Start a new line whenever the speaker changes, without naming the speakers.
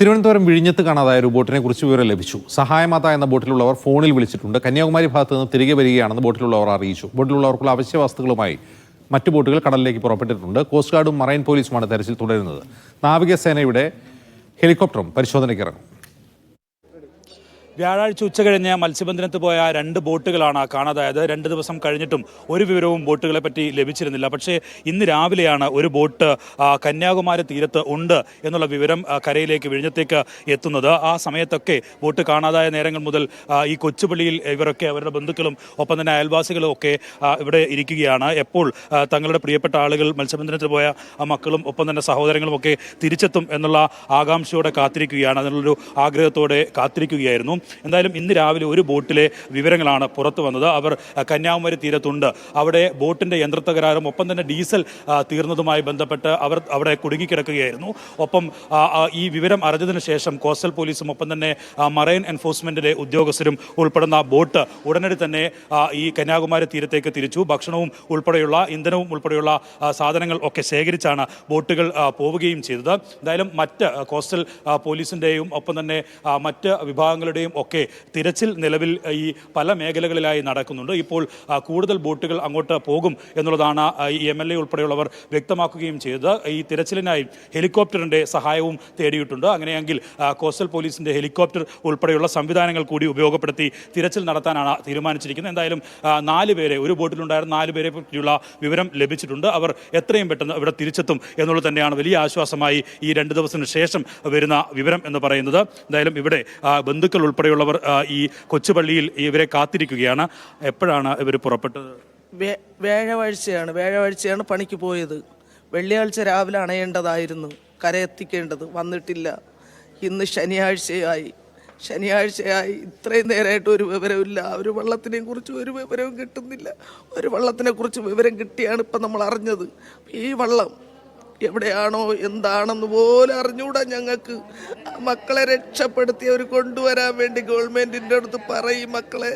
തിരുവനന്തപുരം വിഴിഞ്ഞത്ത് കാണാതായ ഒരു ബോട്ടിനെ കുറിച്ച് വിവരം ലഭിച്ചു. സഹായമാത എന്ന ബോട്ടിലുള്ളവർ ഫോണിൽ വിളിച്ചിട്ടുണ്ട്. കന്യാകുമാരി ഭാഗത്ത് നിന്ന് തിരികെ വരികയാണെന്ന് ബോട്ടിലുള്ളവർ അറിയിച്ചു. ബോട്ടിലുള്ളവർക്കുള്ള അവശ്യ വസ്തുക്കളുമായി മറ്റു ബോട്ടുകൾ കടലിലേക്ക് പുറപ്പെട്ടിട്ടുണ്ട്. കോസ്റ്റ് ഗാർഡും മറൈൻ പോലീസുമാണ് തെരച്ചിൽ തുടരുന്നത്. നാവികസേനയുടെ ഹെലികോപ്റ്ററും പരിശോധനയ്ക്കിറങ്ങും
വ്യാഴാഴ്ച ഉച്ചകഴിഞ്ഞ് മത്സ്യബന്ധനത്ത് പോയ രണ്ട് ബോട്ടുകളാണ് കാണാതായത്. രണ്ട് ദിവസം കഴിഞ്ഞിട്ടും ഒരു വിവരവും ബോട്ടുകളെ പറ്റി ലഭിച്ചിരുന്നില്ല. പക്ഷേ ഇന്ന് രാവിലെയാണ് ഒരു ബോട്ട് കന്യാകുമാരി തീരത്ത് ഉണ്ട് എന്നുള്ള വിവരം കരയിലേക്ക് വിഴിഞ്ഞത്തേക്ക് എത്തുന്നത്. ആ സമയത്തൊക്കെ ബോട്ട് കാണാതായ നേരങ്ങൾ മുതൽ ഈ കൊച്ചുപള്ളിയിൽ ഇവരൊക്കെ അവരുടെ ബന്ധുക്കളും ഒപ്പം തന്നെ അയൽവാസികളും ഒക്കെ ഇവിടെ ഇരിക്കുകയാണ്. എപ്പോൾ തങ്ങളുടെ പ്രിയപ്പെട്ട ആളുകൾ മത്സ്യബന്ധനത്തിന് പോയ മക്കളും ഒപ്പം തന്നെ സഹോദരങ്ങളും ഒക്കെ തിരിച്ചെത്തും എന്നുള്ള ആകാംക്ഷയോടെ കാത്തിരിക്കുകയാണ്. അതിനുള്ളൊരു ആഗ്രഹത്തോടെ കാത്തിരിക്കുകയായിരുന്നു. എന്തായാലും ഇന്ന് രാവിലെ ഒരു ബോട്ടിലെ വിവരങ്ങളാണ് പുറത്തു വന്നത്. അവർ കന്യാകുമാരി തീരത്തുണ്ട്. അവിടെ ബോട്ടിന്റെ യന്ത്രത്തകരാറും ഒപ്പം തന്നെ ഡീസൽ തീർന്നതുമായി ബന്ധപ്പെട്ട് അവർ അവിടെ കുടുങ്ങിക്കിടക്കുകയായിരുന്നു. ഒപ്പം ഈ വിവരം അറിഞ്ഞതിന് ശേഷം കോസ്റ്റൽ പോലീസും ഒപ്പം തന്നെ മറൈൻ എൻഫോഴ്സ്മെന്റിലെ ഉദ്യോഗസ്ഥരും ഉൾപ്പെടുന്ന ബോട്ട് ഉടനടി തന്നെ ഈ കന്യാകുമാരി തീരത്തേക്ക് തിരിച്ചു. ഭക്ഷണവും ഉൾപ്പെടെയുള്ള ഇന്ധനവും ഉൾപ്പെടെയുള്ള സാധനങ്ങൾ ഒക്കെ ശേഖരിച്ചാണ് ബോട്ടുകൾ പോവുകയും ചെയ്തത്. എന്തായാലും മറ്റ് കോസ്റ്റൽ പോലീസിന്റെയും ഒപ്പം തന്നെ മറ്റ് വിഭാഗങ്ങളുടെയും ഒക്കെ തിരച്ചിൽ നിലവിൽ ഈ പല മേഖലകളിലായി നടക്കുന്നുണ്ട്. ഇപ്പോൾ കൂടുതൽ ബോട്ടുകൾ അങ്ങോട്ട് പോകും എന്നുള്ളതാണ് ഈ എം എൽ എ ഉൾപ്പെടെയുള്ളവർ വ്യക്തമാക്കുകയും ചെയ്തത്. ഈ തിരച്ചിലിനായി ഹെലികോപ്റ്ററിന്റെ സഹായവും തേടിയിട്ടുണ്ട്. അങ്ങനെയെങ്കിൽ കോസ്റ്റൽ പോലീസിന്റെ ഹെലികോപ്റ്റർ ഉൾപ്പെടെയുള്ള സംവിധാനങ്ങൾ കൂടി ഉപയോഗപ്പെടുത്തി തിരച്ചിൽ നടത്താനാണ് തീരുമാനിച്ചിരിക്കുന്നത്. എന്തായാലും നാല് പേരെ ഒരു ബോട്ടിലുണ്ടായിരുന്ന നാല് പേരെ പറ്റിയുള്ള വിവരം ലഭിച്ചിട്ടുണ്ട്. അവർ എത്രയും പെട്ടെന്ന് ഇവിടെ തിരിച്ചെത്തും എന്നുള്ളത് തന്നെയാണ് വലിയ ആശ്വാസമായി ഈ രണ്ട് ദിവസത്തിന് ശേഷം വരുന്ന വിവരം എന്ന് പറയുന്നത്. എന്തായാലും ഇവിടെ ബന്ധുക്കൾ ബന്ധുക്കൾ ഉൾപ്പെടെയുള്ളവർ ഈ കൊച്ചുപള്ളിയിൽ ഇവരെ കാത്തിരിക്കുകയാണ്. എപ്പോഴാണ് ഇവർ പുറപ്പെട്ടത്?
വ്യാഴാഴ്ചയാണ്. വ്യാഴാഴ്ചയാണ് പണിക്ക് പോയത്. വെള്ളിയാഴ്ച രാവിലെ അണയേണ്ടതായിരുന്നു. കരയെത്തിക്കേണ്ടത് വന്നിട്ടില്ല. ഇന്ന് ശനിയാഴ്ചയായി. ശനിയാഴ്ചയായി. ഇത്രയും നേരമായിട്ട് ഒരു വിവരമില്ല ഒരു വള്ളത്തിനെ കുറിച്ച് ഒരു വിവരവും കിട്ടുന്നില്ല. ഒരു വള്ളത്തിനെ കുറിച്ച് വിവരം കിട്ടിയാണ് ഇപ്പം നമ്മൾ അറിഞ്ഞത്. ഈ വള്ളം എവിടെയാണോ എന്താണെന്ന് പോലെ അറിഞ്ഞുകൂടാ ഞങ്ങൾക്ക്. മക്കളെ രക്ഷപ്പെടുത്തി അവർ കൊണ്ടുവരാൻ വേണ്ടി ഗവൺമെന്റിന്റെ അടുത്ത് പറയും മക്കളെ.